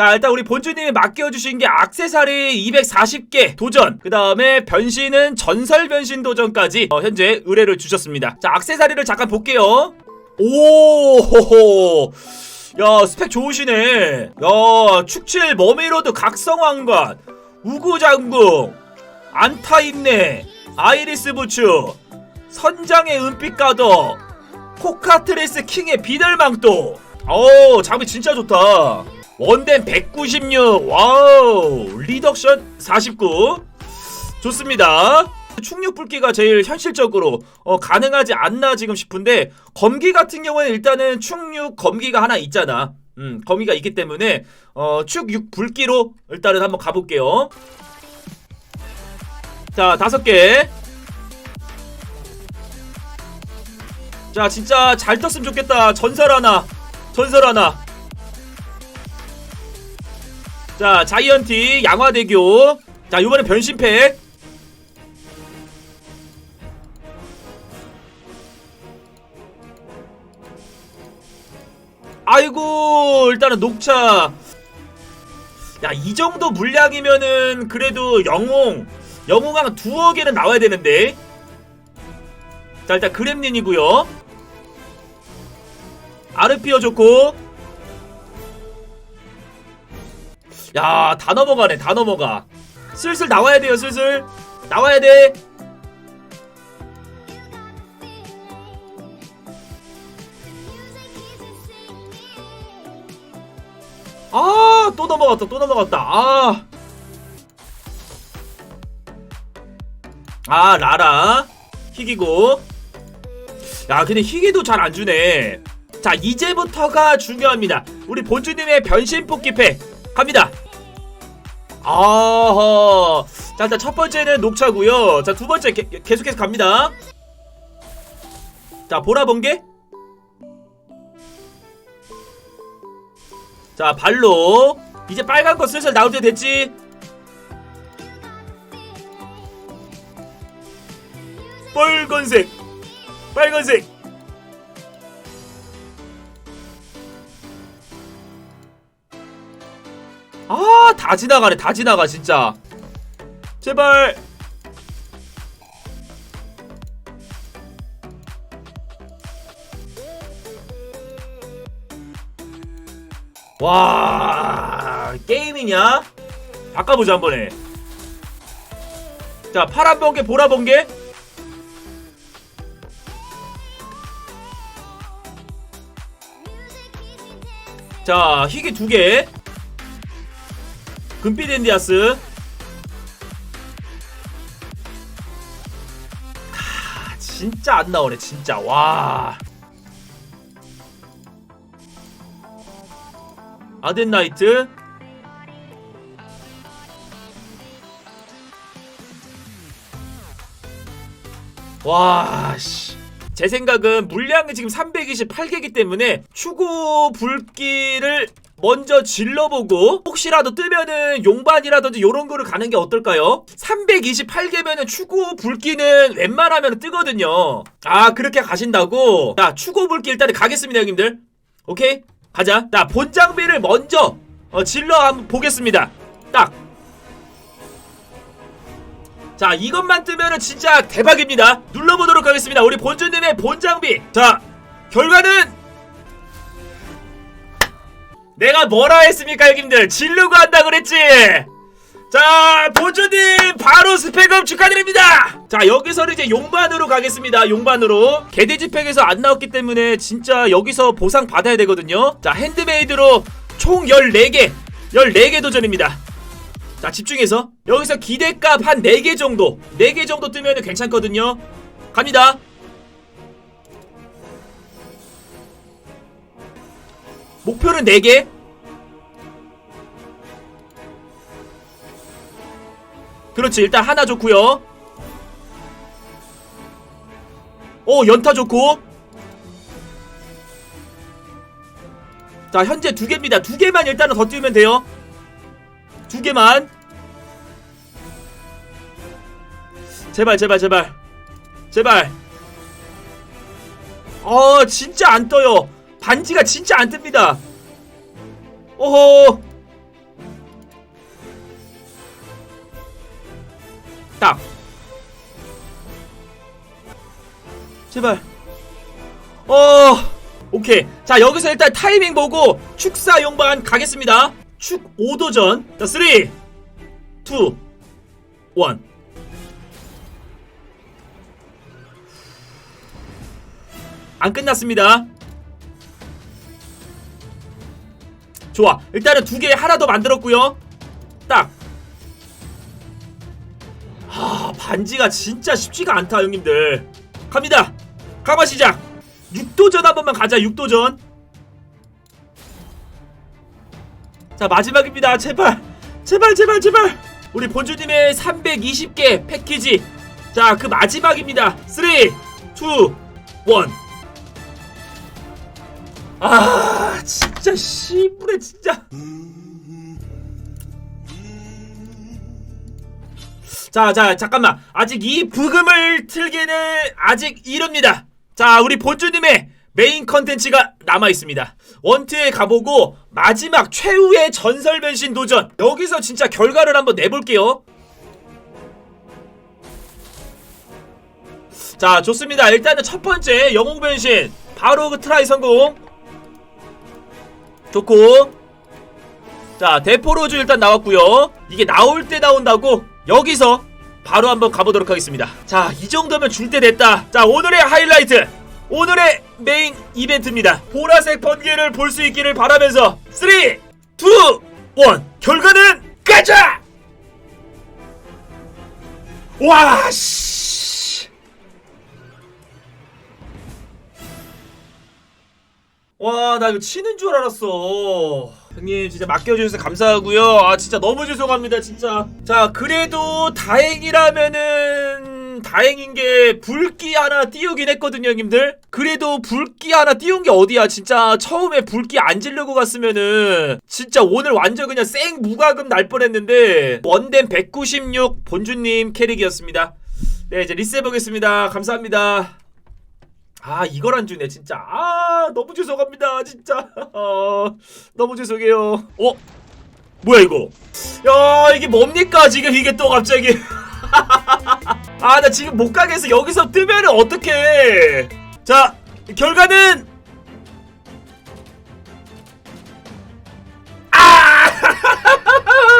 자 일단 우리 본주님이 맡겨주신 게 악세사리 240개 도전. 그 다음에 변신은 전설 변신 도전까지 어, 현재 의뢰를 주셨습니다. 자 악세사리를 잠깐 볼게요. 오호호. 야 스펙 좋으시네. 야 축칠 머미로드 각성왕관 우구장궁 안타인네 아이리스 부츠 선장의 은빛 가더 코카트레스 킹의 비달망토. 오 장비 진짜 좋다 원댐 196 와우. 리덕션 49 좋습니다. 충육 불기가 제일 현실적으로 어, 가능하지 않나 지금 싶은데 검기 같은 경우는 일단은 충육 검기가 하나 있잖아. 음 검기가 있기 때문에 어, 축육 불기로 일단은 한번 가볼게요. 자 다섯 개. 자 진짜 잘 떴으면 좋겠다. 전설 하나. 전설 하나 자 자이언티 양화대교. 자 이번엔 변신팩. 아이고 일단은 녹차. 야 이 정도 물량이면은 그래도 영웅 영웅왕 두어 개는 나와야 되는데. 자 일단 그렘린이고요. 아르피어 좋고 야 다 넘어가네 다 넘어가 슬슬 나와야 돼요 슬슬 나와야 돼 아, 또 넘어갔다, 또 넘어갔다. 아. 아, 라라. 희귀고. 야, 근데 희귀도 잘 안 주네. 자, 이제부터가 중요합니다. 우리 본주님의 변신 뽑기팩 갑니다. 아허. 자, 일단 첫 번째는 녹차고요. 자, 두 번째 게, 계속해서 갑니다. 자, 보라 번개. 자 발로 이제 빨간 거 슬슬 나올 때 됐지 빨간색 빨간색 아 다 지나가네 다 지나가 진짜. 제발. 와 게임이냐? 바꿔보자 한 번에. 자 파란 번개 보라 번개? 자 희귀 두 개 금빛 엔디아스. 아 진짜 안 나오네 진짜. 와. 아덴 나이트. 와, 씨. 제 생각은 물량이 지금 328개이기 때문에 추구 불길을 먼저 질러보고 혹시라도 뜨면은 용반이라든지 요런 거를 가는 게 어떨까요? 328개면은 추구 불길은 웬만하면 뜨거든요. 아, 그렇게 가신다고? 자, 추구 불길 일단 가겠습니다, 형님들. 오케이? 가자. 자, 본 장비를 먼저 어, 질러 한번 보겠습니다. 딱. 자, 이것만 뜨면은 진짜 대박입니다. 눌러보도록 하겠습니다. 우리 본주님의 본 장비. 자, 결과는 내가 뭐라 했습니까, 형님들? 질르고 한다 그랬지. 자, 본주님 바로 스펙업 축하드립니다. 자, 여기서는 이제 용반으로 가겠습니다. 용반으로. 개돼지 팩에서 안 나왔기 때문에 진짜 여기서 보상 받아야 되거든요. 자, 핸드메이드로 총 14개. 14개 도전입니다. 자, 집중해서. 여기서 기대값 한 4개 정도. 4개 정도 뜨면 괜찮거든요. 갑니다. 목표는 4개. 그렇지 일단 하나 좋고요. 오 연타 좋고. 자 현재 두 개입니다. 두 개만 일단은 더 띄우면 돼요. 두 개만. 제발 제발 제발. 제발. 어 진짜 안 떠요 반지가 진짜 안 뜹니다. 오호. 딱. 제발. 어. 오케이. 자, 여기서 일단 타이밍 보고 축사 용반 가겠습니다. 축 5도전. 자, 3, 2, 1. 안 끝났습니다. 좋아. 일단은 두 개 하나 더 만들었고요. 딱. 하, 반지가 진짜 쉽지가 않다, 형님들. 갑니다. 가마 시작. 6도전 한 번만 가자. 6도전. 자, 마지막입니다. 제발. 제발 제발 제발. 우리 본주님의 320개 패키지. 자, 그 마지막입니다. 3 2 1 아 진짜 씨부레 진짜. 자 자 잠깐만. 아직 이 부금을 틀기는 아직 이릅니다. 자 우리 본주님의 메인 컨텐츠가 남아있습니다. 원트에 가보고 마지막 최후의 전설 변신 도전. 여기서 진짜 결과를 한번 내볼게요. 자 좋습니다. 일단은 첫 번째 영웅 변신. 바로 그 트라이 성공 좋고. 자 대포로즈 일단 나왔고요. 이게 나올 때 나온다고 여기서 바로 한번 가보도록 하겠습니다. 자 이 정도면 줄 때 됐다. 자 오늘의 하이라이트. 오늘의 메인 이벤트입니다. 보라색 번개를 볼 수 있기를 바라면서 3 2 1 결과는 가자! 와씨 와, 나 이거 치는 줄 알았어. 형님, 진짜 맡겨주셔서 감사하고요. 아, 진짜 너무 죄송합니다, 진짜. 자, 그래도 다행이라면은, 다행인 게, 불기 하나 띄우긴 했거든요, 형님들. 그래도 불기 하나 띄운 게 어디야. 진짜 처음에 불기 안 지르고 갔으면은, 진짜 오늘 완전 그냥 생 무과금 날 뻔했는데, 원댐 196 본주님 캐릭이었습니다. 네, 이제 리셋해보겠습니다. 감사합니다. 아 이걸 안 주네 진짜. 아 너무 죄송합니다 진짜. 아, 너무 죄송해요. 어? 뭐야 이거? 야 이게 뭡니까 지금 이게 또 갑자기? 아 나 지금 못 가겠어. 여기서 뜨면은 어떡해? 자 결과는? 아!